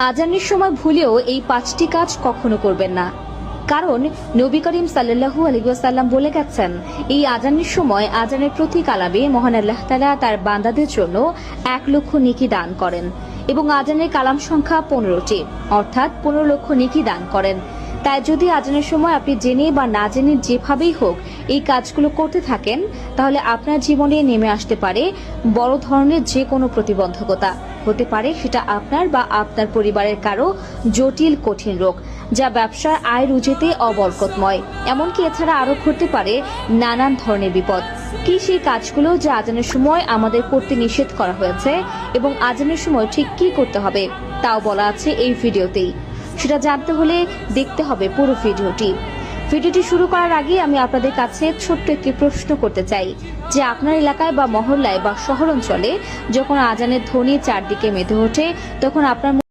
আজানের সময় ভুলেও এই পাঁচটি কাজ কখনো করবেন না। কারণ নবী করিম সাল্লাহু আলিবাসাল্লাম বলে গেছেন, এই আজানের সময় আজানের প্রতি কালামে মহান আল্লাহ তালা তার বান্দাদের জন্য এক লক্ষ নিকি দান করেন এবং আজানের কালাম সংখ্যা পনেরোটি, অর্থাৎ পনেরো লক্ষ নিকি দান করেন। তাই যদি আজানের সময় আপনি জেনে বা না জেনে যেভাবেই হোক এই কাজগুলো করতে থাকেন, তাহলে আপনার জীবনে নেমে আসতে পারে বড় ধরনের যে কোনো প্রতিবন্ধকতা। হতে পারে সেটা আপনার বা আপনার পরিবারের কারও জটিল, কঠিন রোগ, যা ব্যবসার আয় রুজেতে অবরকতময় এমনকি এছাড়া আরও ঘটতে পারে নানান ধরনের বিপদ। কি সেই কাজগুলো যা আজানের সময় আমাদের করতে নিষেধ করা হয়েছে এবং আজানের সময় ঠিক কি করতে হবে, তাও বলা আছে এই ভিডিওতেই। সেটা জানতে হলে দেখতে হবে পুরো ভিডিওটি। ভিডিওটি শুরু করার আগে আমি আপনাদের কাছে ছোট্ট একটি প্রশ্ন করতে চাই। যে আপনার এলাকায় বা মহল্লায় বা শহর অঞ্চলে যখন আজানের ধ্বনি চারদিকে মেধে ওঠে, তখন আপনার